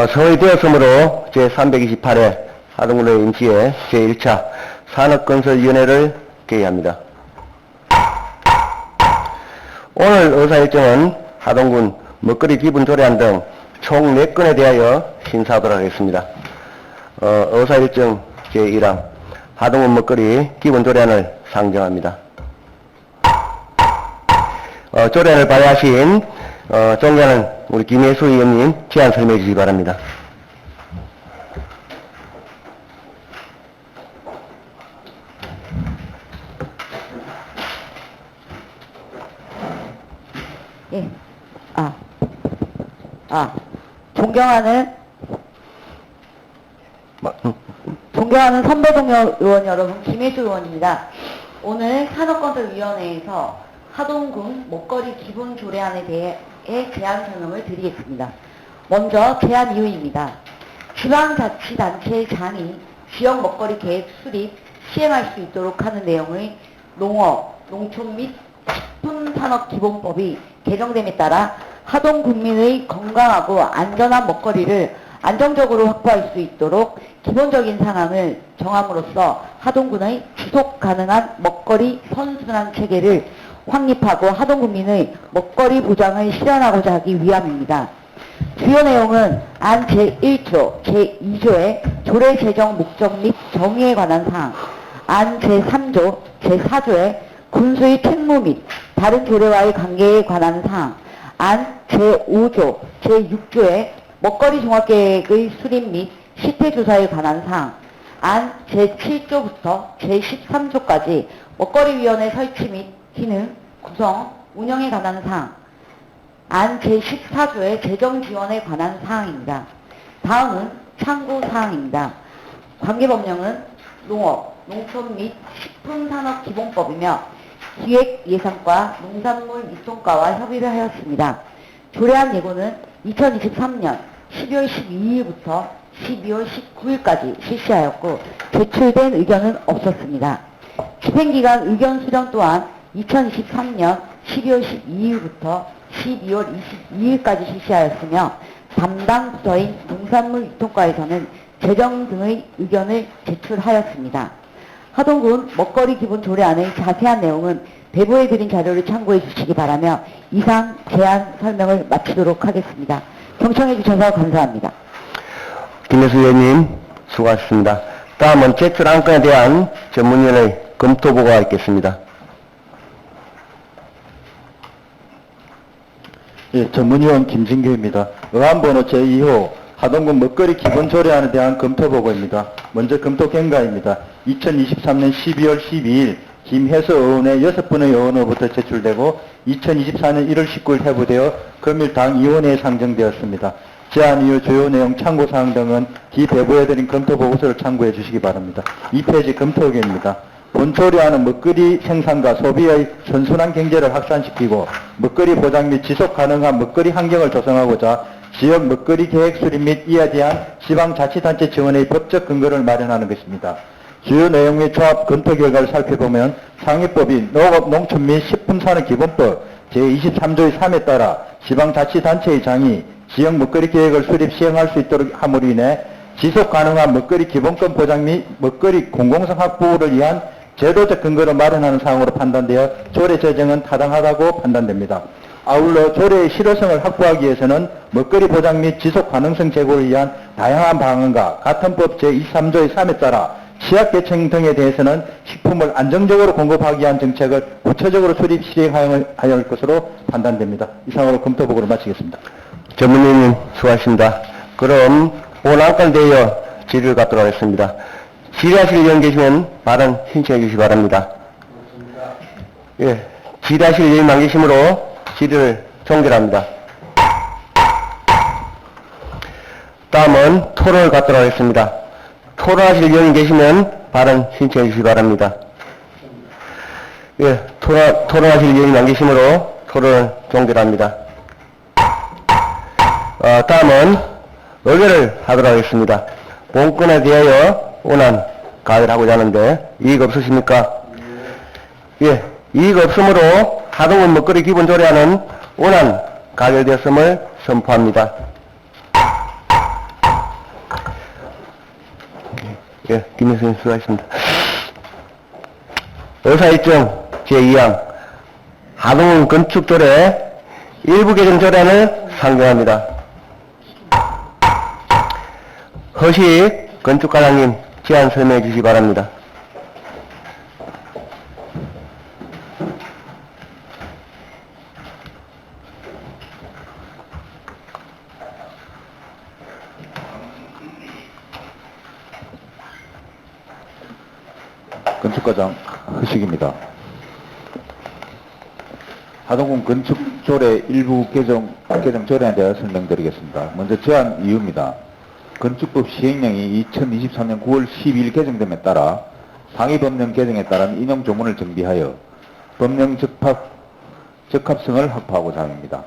어, 소위되었으므로 제328회 하동군의 임시회 제1차 산업건설위원회를 개의합니다. 오늘 의사일정은 하동군 먹거리 기분 조례안 등 총 4건에 대하여 심사하도록 하겠습니다. 어, 의사일정 제1항 하동군 먹거리 기본 조례안을 상정합니다. 어, 조례안을 발의하신 어, 존경하는 우리 김혜수 의원님 제안 설명해 주시기 바랍니다. 예. 아. 아. 존경하는, 존경하는 선배동 의원 여러분, 김혜수 의원입니다. 오늘 산업건설위원회에서 하동군 먹거리 기본 조례안에 대해 제안 설명을 드리겠습니다. 먼저 제안 이유입니다. 지방자치단체의 장이 지역 먹거리 계획 수립, 시행할 수 있도록 하는 내용의 농업, 농촌 및 식품산업기본법이 개정됨에 따라 하동 국민의 건강하고 안전한 먹거리를 안정적으로 확보할 수 있도록 기본적인 상황을 정함으로써 하동군의 지속 가능한 먹거리 선순환 체계를 확립하고 하동 국민의 먹거리 보장을 실현하고자 하기 위함입니다. 주요 내용은 안 제1조, 제2조의 조례 제정 목적 및 정의에 관한 사항, 안 제3조, 제4조의 군수의 책무 및 다른 조례와의 관계에 관한 사항, 안 제5조, 제6조의 먹거리 종합계획의 수립 및 시태조사에 관한 사항, 안 제7조부터 제13조까지 먹거리위원회 설치 및 기능, 구성, 운영에 관한 사항, 안 제14조의 재정 지원에 관한 사항입니다. 다음은 참고 사항입니다. 관계법령은 농업, 농촌 및 식품산업기본법이며 기획예산과 농산물 유통과와 협의를 하였습니다. 조례안 예고는 2023년 12월 12일부터 12월 19일까지 실시하였고 제출된 의견은 없었습니다. 집행기간 의견 수령 또한 2023년 12월 12일부터 12월 22일까지 실시하였으며 담당 부서인 농산물 유통과에서는 재정 등의 의견을 제출하였습니다. 하동군 먹거리 기본 조례안의 자세한 내용은 배부해 드린 자료를 참고해 주시기 바라며 이상 제안 설명을 마치도록 하겠습니다. 경청해 주셔서 감사합니다. 김혜수 의원님 수고하셨습니다. 다음은 제출 안건에 대한 전문위원회 검토 보고가 있겠습니다. 예, 전문위원 김진규입니다. 의안번호 제2호 하동군 먹거리 기본 조례안에 대한 검토 보고입니다. 먼저 검토 경과입니다. 2023년 12월 12일 김혜서 의원의 6분의 의원으로부터 제출되고 2024년 1월 19일 회부되어 금일 당 위원회에 상정되었습니다. 제안 이후 주요 내용 참고사항 등은 기 배부해드린 검토 보고서를 참고해 주시기 바랍니다. 2페이지 검토 의견입니다. 본조례안은 먹거리 생산과 소비의 선순환 경제를 확산시키고 먹거리 보장 및 지속 가능한 먹거리 환경을 조성하고자 지역 먹거리 계획 수립 및 이에 대한 지방자치단체 지원의 법적 근거를 마련하는 것입니다. 주요 내용의 조합 검토 결과를 살펴보면 상위법인 농업, 농촌 및 식품산업 기본법 제23조의 3에 따라 지방자치단체의 장이 지역 먹거리 계획을 수립 시행할 수 있도록 함으로 인해 지속 가능한 먹거리 기본권 보장 및 먹거리 공공성 확보를 위한 제도적 근거를 마련하는 사항으로 판단되어 조례 제정은 타당하다고 판단됩니다. 아울러 조례의 실효성을 확보하기 위해서는 먹거리 보장 및 지속 가능성 제고를 위한 다양한 방안과 같은 법 제23조의 3에 따라 취약계층 등에 대해서는 식품을 안정적으로 공급하기 위한 정책을 구체적으로 수립 실행하여야 할 것으로 판단됩니다. 이상으로 검토 보고를 마치겠습니다. 전문위원님 수고하셨습니다. 그럼 본 안건에 대하여 질의를 갖도록 하겠습니다. 질의하실 의원 계시면 발언 신청해 주시기 바랍니다. 예, 질의하실 의원님 안 계시므로 질의를 종결합니다. 다음은 토론을 갖도록 하겠습니다. 토론하실 의원님 계시면 발언 신청해 주시기 바랍니다. 예, 토론, 토론하실 의원님 안 계시므로 토론을 종결합니다. 어, 다음은 의결을 하도록 하겠습니다. 본건에 대하여 원안 가결하고자 하는데 이익 없으십니까? 예, 이익 없으므로 하동은 먹거리 기본조례안은 원안 가결되었음을 선포합니다. 예, 김혜수님 수고하셨습니다. 의사일정 제2항 하동은 건축조례 일부 개정 조례안을 상정합니다. 허식 건축과장님 제안 설명해 주시기 바랍니다. 건축과장 허식입니다. 하동군 건축조례 일부 개정, 개정 조례에 대해 설명드리겠습니다. 먼저 제안 이유입니다. 건축법 시행령이 2023년 9월 12일 개정됨에 따라 상위 법령 개정에 따른 인용 조문을 정비하여 법령 적합, 적합성을 확보하고자 합니다.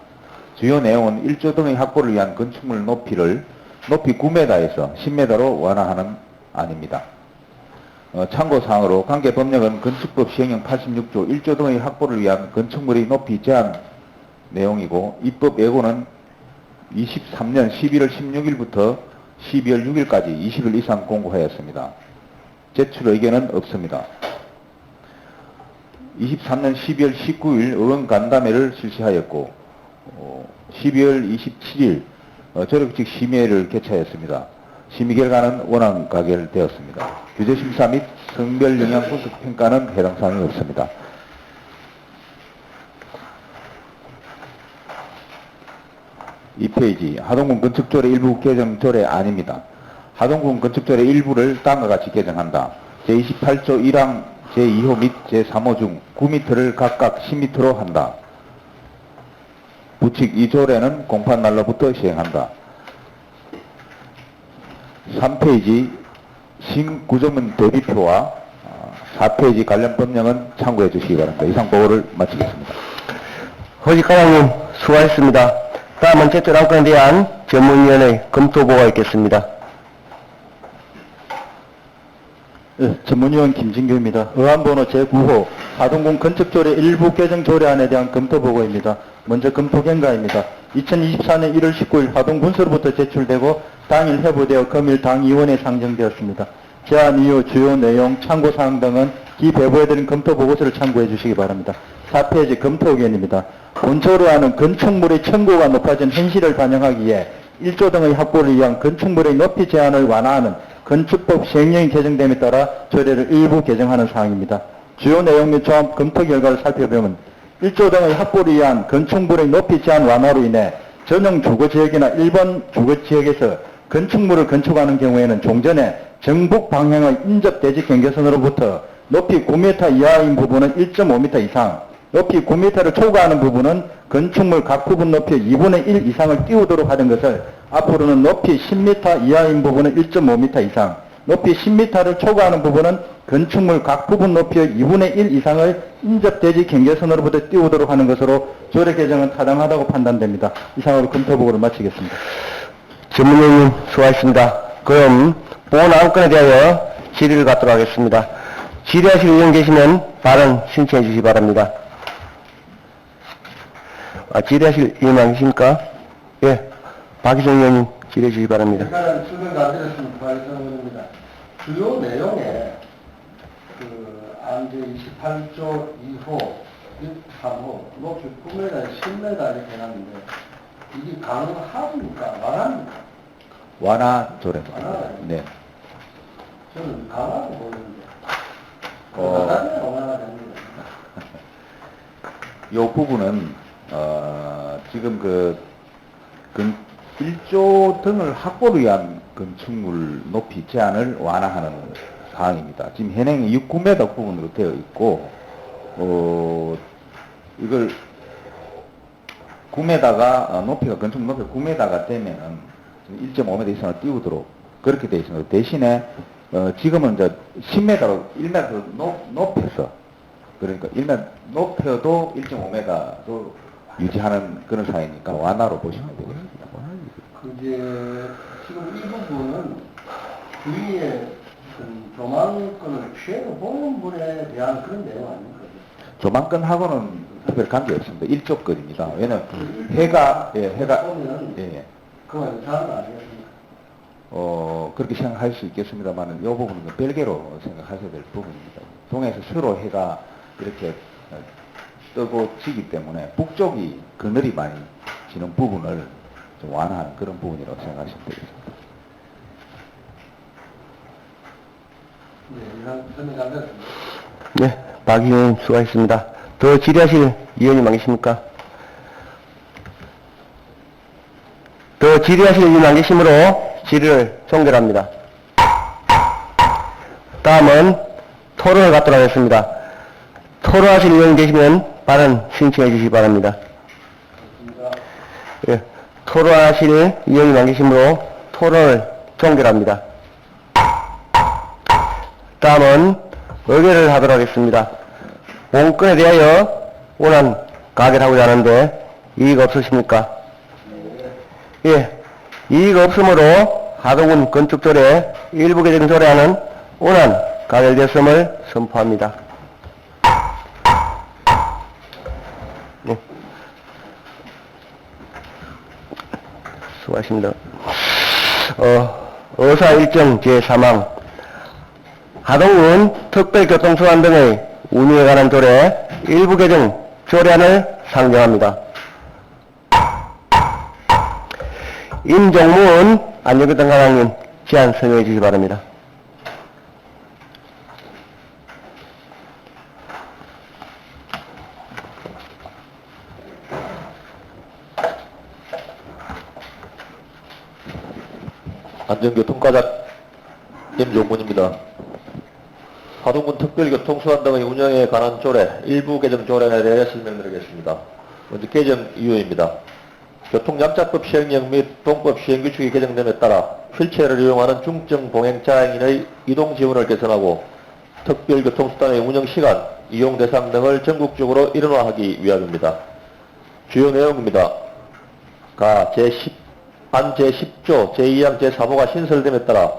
주요 내용은 1조 등의 확보를 위한 건축물 높이를 높이 9m에서 10m로 완화하는 안입니다. 어, 참고사항으로 관계 법령은 건축법 시행령 86조 1조 등의 확보를 위한 건축물의 높이 제한 내용이고 입법 예고는 23년 11월 16일부터 12월 6일까지 20일 이상 공고하였습니다. 제출 의견은 없습니다. 23년 12월 19일 의원 간담회를 실시하였고 어, 12월 27일 어, 조력직 심의회를 개최하였습니다. 심의 결과는 원안 가결되었습니다. 규제심사 및 성별 영향 분석 평가는 해당 사항이 없습니다. 이 페이지 하동군 건축조례 일부 개정 조례 아닙니다. 하동군 건축조례 일부를 다음과 같이 개정한다. 제28조 1항 제2호 및 제3호 중 9m를 각각 10m로 한다. 부칙 이 조례는 공판 날로부터 시행한다. 3페이지 신구조문 대비표와 4페이지 관련 법령은 참고해 주시기 바랍니다. 이상 보고를 마치겠습니다. 허식 과장님 수고하셨습니다. 다음은 제출 안건에 대한 전문위원회 검토보고가 있겠습니다. 예, 전문위원 김진규입니다. 의안번호 제9호 하동군 건축조례 일부 개정 조례안에 대한 검토보고입니다. 먼저 검토 경과입니다. 2024년 1월 19일 하동군서로부터 제출되고 당일 회부되어 금일 당위원회에 상정되었습니다. 제안 이후 주요 내용, 참고사항 등은 이 배부해드린 검토 보고서를 참고해 주시기 바랍니다. 4페이지 검토 의견입니다. 본조례안은 건축물의 층고가 높아진 현실을 반영하기에 1조 등의 확보를 위한 건축물의 높이 제한을 완화하는 건축법 시행령이 개정됨에 따라 조례를 일부 개정하는 사항입니다. 주요 내용 및 종합 검토 결과를 살펴보면 1조 등의 확보를 위한 건축물의 높이 제한 완화로 인해 전용 주거지역이나 일반 주거지역에서 건축물을 건축하는 경우에는 종전에 정북 방향의 인접 대지 경계선으로부터 높이 9m 이하인 부분은 1.5m 이상, 높이 9m를 초과하는 부분은 건축물 각 부분 높이 2분의 1 이상을 띄우도록 하는 것을 앞으로는 높이 10m 이하인 부분은 1.5m 이상, 높이 10m를 초과하는 부분은 건축물 각 부분 높이의 2분의 1 이상을 인접대지 경계선으로부터 띄우도록 하는 것으로 조례 개정은 타당하다고 판단됩니다. 이상으로 검토 보고를 마치겠습니다. 전문위원님 수고하셨습니다. 그럼 본 안건에 대하여 질의를 갖도록 하겠습니다. 질의하실 의원 계시면 발언 신청해 주시기 바랍니다. 아, 질의하실 의원 안 계십니까? 예, 박희정 의원님 질의해 주시기 바랍니다. 일단은 수명 다 드렸습니다. 부활성입니다. 주요 내용에 그 안제 28조 2호, 3호, 높이 9m, 10m 이렇게 해놨는데 이게 가능합니까? 말합니까? 완화 조례입니다. 완화요? 네. 저는 가능하고 보이는데. 어. 나중에 완화가 됩니다. 이 부분은 어, 지금 그 건, 1조 등을 확보를 위한 건축물 높이 제한을 완화하는 사항입니다. 지금 현행이 6, 9m 부분으로 되어 있고 어, 이걸 9m가 어, 높이가 건축 높이 9m가 되면은 1.5m 이상을 띄우도록 그렇게 되어 있습니다. 대신에 어, 지금은 이제 10m로 1m 높, 높여서 그러니까 1m 높여도 1.5m도 유지하는 그런 사이니까 완화로 보시면 되겠습니다. 그게 지금 이 부분은 주위에 그 조망권을 피해서 보는 분에 대한 그런 내용 아닙니까? 조망권하고는 특별 관계 없습니다. 일조권입니다. 왜냐면 해가 예, 해가 예, 예. 그건 이상한 아니겠습니까? 어, 뭐 그렇게 생각할 수 있겠습니다만 이 부분은 별개로 생각하셔야 될 부분입니다. 동해에서 서로 해가 이렇게 어, 뜨고 지기 때문에 북쪽이 그늘이 많이 지는 부분을 좀 완화하는 그런 부분이라고 생각하시면 되겠습니다. 네. 네, 박 의원 수고하셨습니다. 더 질의하실 위원님 안 계십니까? 더 질의하실 위원 안 계시므로 질의를 종결합니다. 다음은 토론을 갖도록 하겠습니다. 토론하실 위원 계시면 발언 신청해 주시기 바랍니다. 예, 토론하실 안 계시므로 토론을 종결합니다. 다음은 의결을 하도록 하겠습니다. 본건에 대하여 원안 가결하고자 하는데 이의가 없으십니까? 예, 이의가 없으므로 하동군 건축조례 일부 개정 조례안은 원안 가결되었음을 선포합니다. 네. 수고하십니다. 어, 의사 일정 제3항 하동군 특별교통수단 등의 운영에 관한 조례 일부 개정 조례안을 상정합니다. 임종문 안녕교통 관장님 제안 설명해 주시기 바랍니다. 안전교통과장 임종문입니다. 하동군 특별교통수단 등의 운영에 관한 조례, 일부 개정 조례에 대해 설명드리겠습니다. 먼저 개정 이유입니다. 교통약자법 시행령 및 동법 시행규칙이 개정됨에 따라 휠체어를 이용하는 중증 봉행장애인의 이동 지원을 개선하고 특별교통수단의 운영시간, 이용 대상 등을 전국적으로 일원화하기 위함입니다. 주요 내용입니다. 가 제10, 안 제10조 제2항 제3호가 신설됨에 따라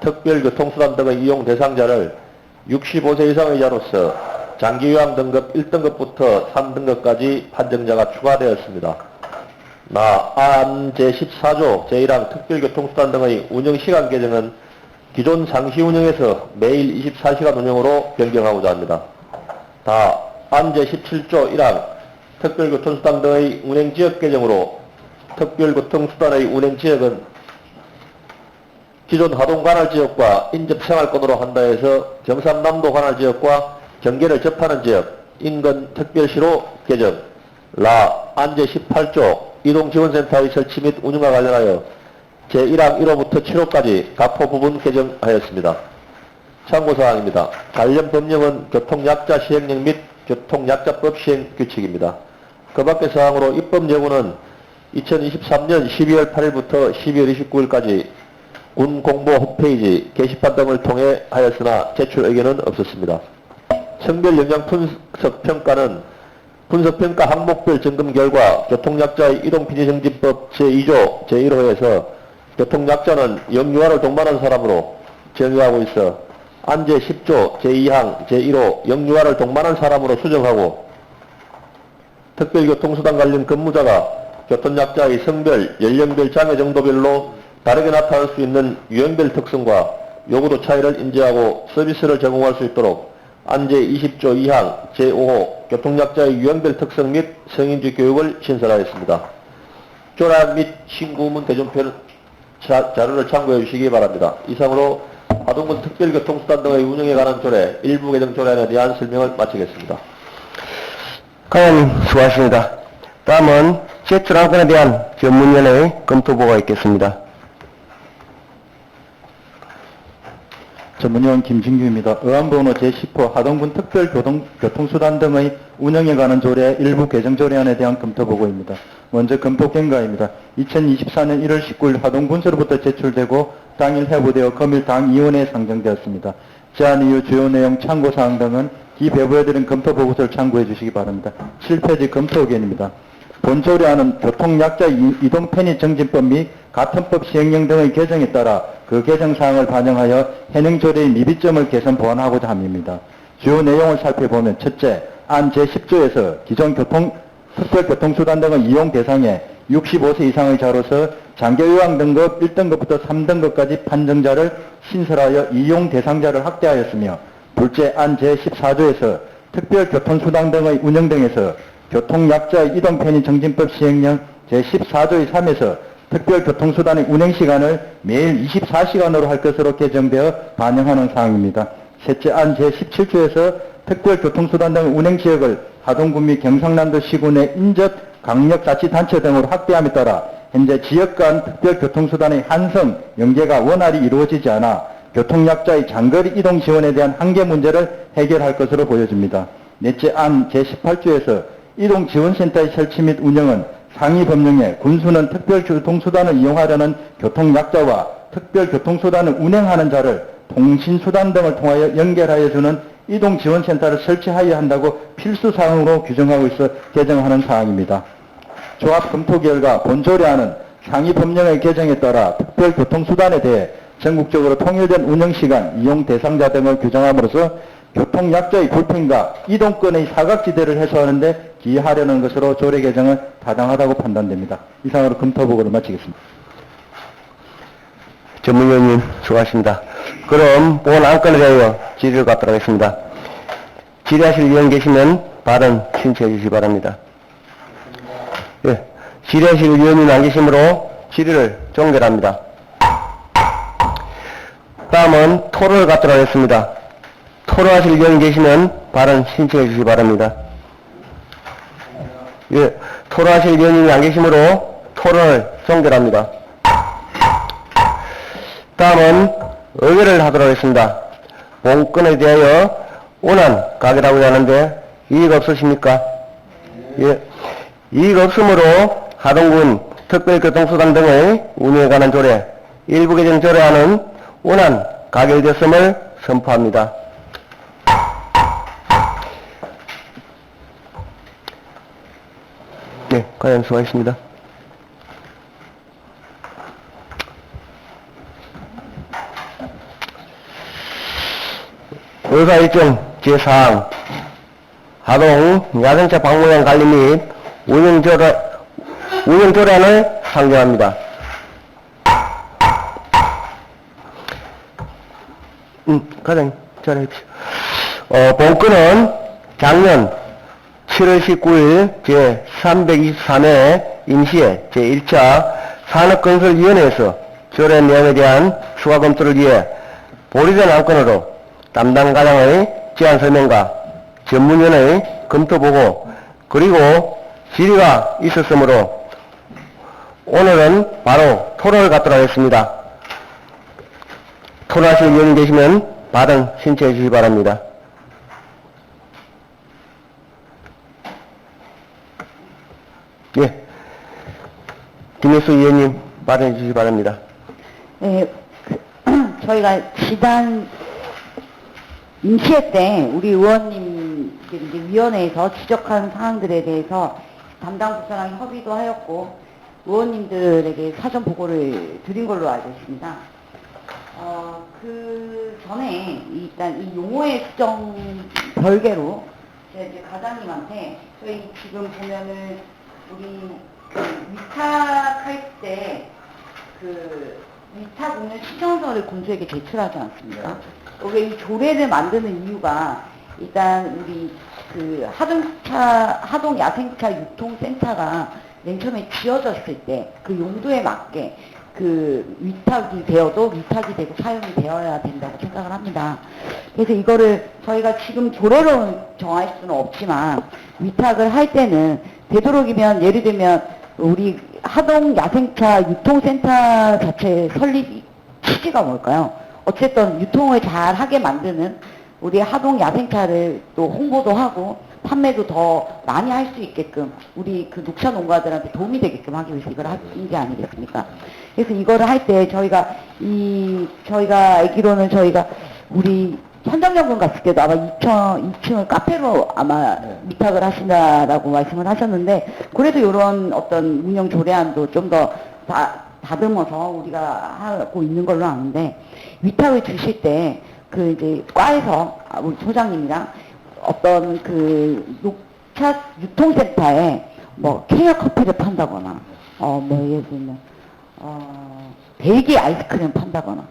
특별교통수단 등의 이용 대상자를 65세 이상의 자로서 장기요양 등급 1등급부터 3등급까지 판정자가 추가되었습니다. 나, 안 제14조 제1항 특별교통수단 등의 운영시간 개정은 기존 상시 운영에서 매일 24시간 운영으로 변경하고자 합니다. 다, 안 제17조 1항 특별교통수단 등의 운행지역 개정으로 특별교통수단의 운행지역은 기존 하동 관할 지역과 인접 생활권으로 한다 해서 경상남도 관할 지역과 경계를 접하는 지역 인근 특별시로 개정 라 안제 18조 이동지원센터의 설치 및 운영과 관련하여 제1항 1호부터 7호까지 가포 부분 개정하였습니다. 참고사항입니다. 관련 법령은 교통약자 시행령 및 교통약자법 시행 규칙입니다. 그 밖의 사항으로 입법 여부는 2023년 12월 8일부터 12월 29일까지 군 공보 홈페이지 게시판 등을 통해 하였으나 제출 의견은 없었습니다. 성별 영향 분석 평가는 분석 평가 항목별 점검 결과 교통약자의 이동피디정진법 제2조 제1호에서 교통약자는 영유아를 동반한 사람으로 정의하고 있어 안제 10조 제2항 제1호 영유아를 동반한 사람으로 수정하고 특별교통수단 관련 근무자가 교통약자의 성별, 연령별 장애 정도별로 다르게 나타날 수 있는 유형별 특성과 요구도 차이를 인지하고 서비스를 제공할 수 있도록 안제 20조 2항 제5호 교통약자의 유형별 특성 및 성인지 교육을 신설하였습니다. 조례 및 신고문 대전편 자, 자료를 참고해 주시기 바랍니다. 이상으로 하동군 특별교통수단 등의 운영에 관한 조례, 일부 개정 조례안에 대한 설명을 마치겠습니다. 과장님 수고하셨습니다. 다음은 제출안건에 대한 전문위원회의 검토보고가 있겠습니다. 전문위원 김진규입니다. 의안번호 제10호 하동군 특별교통수단 등의 운영에 관한 조례 일부 개정 조례안에 대한 검토보고입니다. 먼저 검토 경과입니다. 2024년 1월 19일 하동군서로부터 제출되고 당일 회부되어 검일 당위원회에 상정되었습니다. 제안 이후 주요 내용 참고사항 등은 이 배부해드린 검토보고서를 참고해 주시기 바랍니다. 7페이지 검토 의견입니다. 본 조례안은 교통약자 이- 이동 편의 정진법 및 같은 법 시행령 등의 개정에 따라 그 개정 사항을 반영하여 현행 조례의 미비점을 개선 보완하고자 합니다. 주요 내용을 살펴보면 첫째, 안 제10조에서 기존 교통 특별교통수단 등의 이용 대상에 65세 이상의 자로서 장기의왕 등급 1등급부터 3등급까지 판정자를 신설하여 이용 대상자를 확대하였으며 둘째 안 제14조에서 특별교통수당 등의 운영 등에서 교통약자의 이동 편의 정진법 시행령 제14조의 3에서 특별교통수단의 운행시간을 매일 24시간으로 할 것으로 개정되어 반영하는 사항입니다. 셋째 안 제17조에서 특별교통수단 등 운행지역을 하동군 및 경상남도 시군의 인접 강력자치단체 등으로 확대함에 따라 현재 지역 간 특별교통수단의 한성, 연계가 원활히 이루어지지 않아 교통약자의 장거리 이동 지원에 대한 한계 문제를 해결할 것으로 보여집니다. 넷째 안 제18조에서 이동 지원센터의 설치 및 운영은 상위 법령에 군수는 특별교통수단을 이용하려는 교통약자와 특별교통수단을 운행하는 자를 통신수단 등을 통하여 연결하여 주는 이동지원센터를 설치하여야 한다고 필수사항으로 규정하고 있어 개정하는 사항입니다. 조합 검토 결과 본조례안은 상위 법령의 개정에 따라 특별교통수단에 대해 전국적으로 통일된 운영시간, 이용 대상자 등을 규정함으로써 교통약자의 불편과 이동권의 사각지대를 해소하는 데 기하려는 것으로 조례 개정은 타당하다고 판단됩니다. 이상으로 검토보고를 마치겠습니다. 전문위원님 수고하십니다. 그럼 본 안건에 대하여 질의를 갖도록 하겠습니다. 질의하실 위원 계시면 발언 신청해 주시기 바랍니다. 예, 질의하실 위원님 안 계시므로 질의를 종결합니다. 다음은 토론을 갖도록 하겠습니다. 토론하실 위원이 계시면 발언 신청해 주시기 바랍니다. 예, 토론하실 위원님이 안 계시므로 토론을 종결합니다. 다음은 의결을 하도록 하겠습니다. 본건에 대하여 원안 가결하고자 하는데 이의가 없으십니까? 예. 이의가 없으므로 하동군 특별교통수단 등의 운영에 관한 조례, 일부 개정 조례안은 원안 가결되었음을 선포합니다. 네, 과연 수고하셨습니다. 의사 일정 제4항 하동 야생차 방문량 관리 및 운영조례, 운영조례안을 상정합니다. 음, 과장, 전해주십시오. 어, 본건은 작년 7월 19일 제323회 임시회 제1차 산업건설위원회에서 조례 내용에 대한 추가 검토를 위해 보류된 안건으로 담당 과장의 제안 설명과 전문위원의 검토 보고 그리고 질의가 있었으므로 오늘은 바로 토론을 갖도록 하겠습니다. 토론하실 의원이 계시면 발언 신청해 주시기 바랍니다. 예. 김혜수 의원님 발언해 주시기 바랍니다. 네, 그, 저희가 지난 임시회 때 우리 의원님 이제 위원회에서 지적한 사항들에 대해서 담당 부처랑 협의도 하였고 의원님들에게 사전 보고를 드린 걸로 알고 있습니다. 어, 그 전에 일단 이 용어의 수정 별개로 제가 이제 과장님한테 저희 지금 보면은 우리 그 위탁할 때그 위탁운을 신청서를 군수에게 제출하지 않습니까? 여기 이 조례를 만드는 이유가 일단 우리 그 하동차 하동 야생차 유통센터가 맨 처음에 지어졌을 때 그 용도에 맞게 그 위탁이 되어도 위탁이 되고 사용이 되어야 된다고 생각을 합니다. 그래서 이거를 저희가 지금 조례로 정할 수는 없지만 위탁을 할 때는 되도록이면 예를 들면 우리 하동 야생차 유통센터 자체 설립 취지가 뭘까요? 어쨌든 유통을 잘 하게 만드는 우리 하동 야생차를 또 홍보도 하고 판매도 더 많이 할 수 있게끔 우리 그 녹차 농가들한테 도움이 되게끔 하기 위해서 이걸 하는 게 아니겠습니까? 그래서 이거를 할 때 저희가 이 저희가 알기로는 저희가 우리 현장연금 갔을 때도 아마 2층, 2층을 카페로 아마 위탁을 하신다라고 말씀을 하셨는데 그래도 이런 어떤 운영 조례안도 좀 더 다듬어서 우리가 하고 있는 걸로 아는데 위탁을 주실 때 그 이제 과에서 아, 우리 소장님이랑 어떤 그 녹차 유통센터에 뭐 케어 커피를 판다거나 어뭐 예를 들면 어, 벨기에 아이스크림 판다거나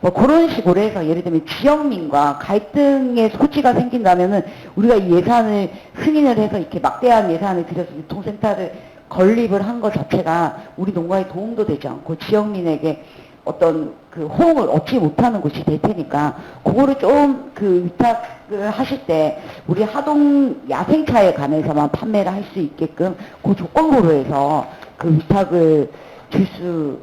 뭐 그런 식으로 해서 예를 들면 지역민과 갈등의 소지가 생긴다면은 우리가 이 예산을 승인을 해서 이렇게 막대한 예산을 들여서 유통센터를 건립을 한 것 자체가 우리 농가에 도움도 되지 않고 지역민에게 어떤 그 호응을 얻지 못하는 곳이 될 테니까 그거를 좀 그 위탁을 하실 때 우리 하동 야생차에 관해서만 판매를 할 수 있게끔 그 조건부로 해서 그 위탁을 줄 수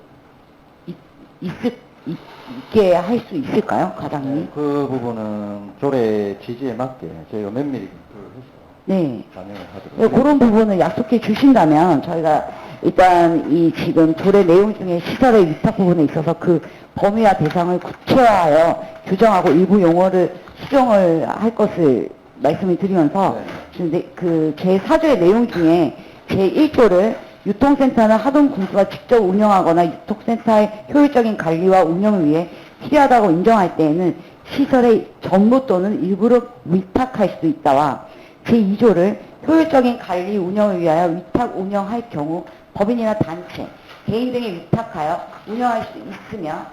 있을 있, 있게 할 수 있을까요, 과장님? 그 부분은 조례 지지에 맞게 저희가 면밀히 검토를 해서 네. 반영을 하도록 네, 그런 부분을 약속해 주신다면 저희가 일단 이 지금 조례 내용 중에 시설의 위탁 부분에 있어서 그 범위와 대상을 구체화하여 규정하고 일부 용어를 수정을 할 것을 말씀을 드리면서 지금 네, 그 제4조의 내용 중에 제1조를 유통센터는 하동 군수가 직접 운영하거나 유통센터의 효율적인 관리와 운영을 위해 필요하다고 인정할 때에는 시설의 전부 또는 일부를 위탁할 수 있다와 제2조를 효율적인 관리 운영을 위하여 위탁 운영할 경우 법인이나 단체, 개인 등에 위탁하여 운영할 수 있으며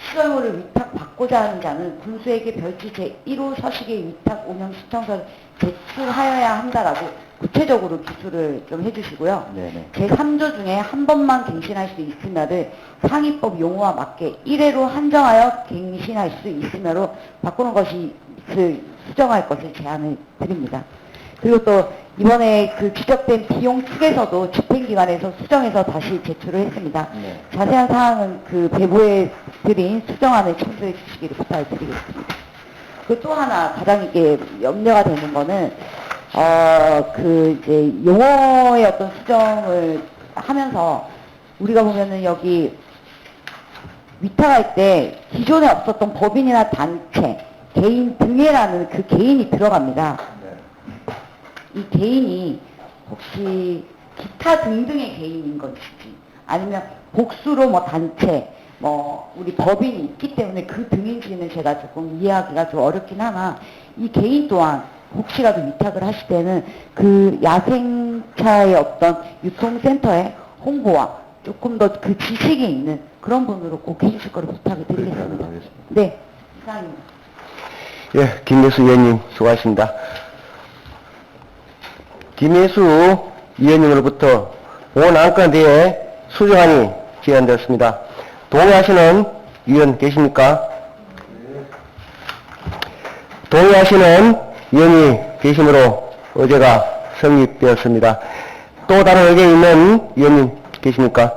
시설물을 위탁받고자 하는 자는 군수에게 별지 제1호 서식의 위탁 운영 신청서를 제출하여야 한다라고 구체적으로 기술을 좀 해주시고요. 네네. 제3조 중에 한 번만 갱신할 수 있으며를 상위법 용어와 맞게 1회로 한정하여 갱신할 수 있으며로 바꾸는 것이 그 수정할 것을 제안을 드립니다. 그리고 또 이번에 그 지적된 비용 측에서도 집행기관에서 수정해서 다시 제출을 했습니다. 네. 자세한 사항은 그 배부에 드린 수정안을 참조해 주시기를 부탁드리겠습니다. 그 또 하나 가장 이게 염려가 되는 거는 어 그 이제 용어의 어떤 수정을 하면서 우리가 보면은 여기 위탁할 때 기존에 없었던 법인이나 단체, 개인 등에라는 그 개인이 들어갑니다. 이 개인이 혹시 기타 등등의 개인인 것인지 아니면 복수로 뭐 단체 뭐 우리 법인이 있기 때문에 그 등인지는 제가 조금 이해하기가 좀 어렵긴 하나 이 개인 또한 혹시라도 위탁을 하실 때는 그 야생차의 어떤 유통센터의 홍보와 조금 더 그 지식이 있는 그런 분으로 꼭 해주실 거를 부탁을 드리겠습니다. 하겠습니다. 네, 이상입니다. 예, 김예수 의원님 수고하십니다. 김예수 의원님으로부터 본 안건에 대해 수정안이 제안되었습니다. 동의하시는 의원 계십니까? 동의하시는 의원이 계시므로 어제가 성립되었습니다. 또 다른 의견 있는 의원님 계십니까?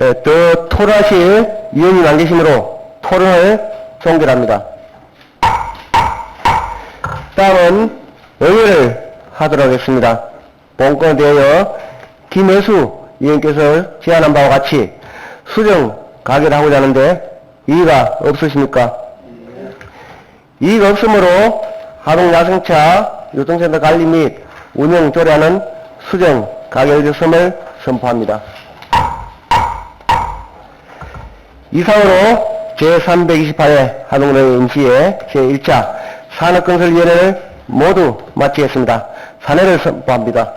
예, 더 토론하실 의원님 안 계시므로 토론을 종결합니다. 다음은 의회를 하도록 하겠습니다. 본건에 대하여 김혜수 의원께서 제안한 바와 같이 수정 가결 하고자 하는데 이의가 없으십니까? 이의가 없으므로 하동 야생차 유통센터 관리 및 운영 조례하는 수정 가결되었음을 선포합니다. 이상으로 제328회 하동의 임시회 제1차 산업건설위원회를 모두 마치겠습니다. 사내를 선포합니다.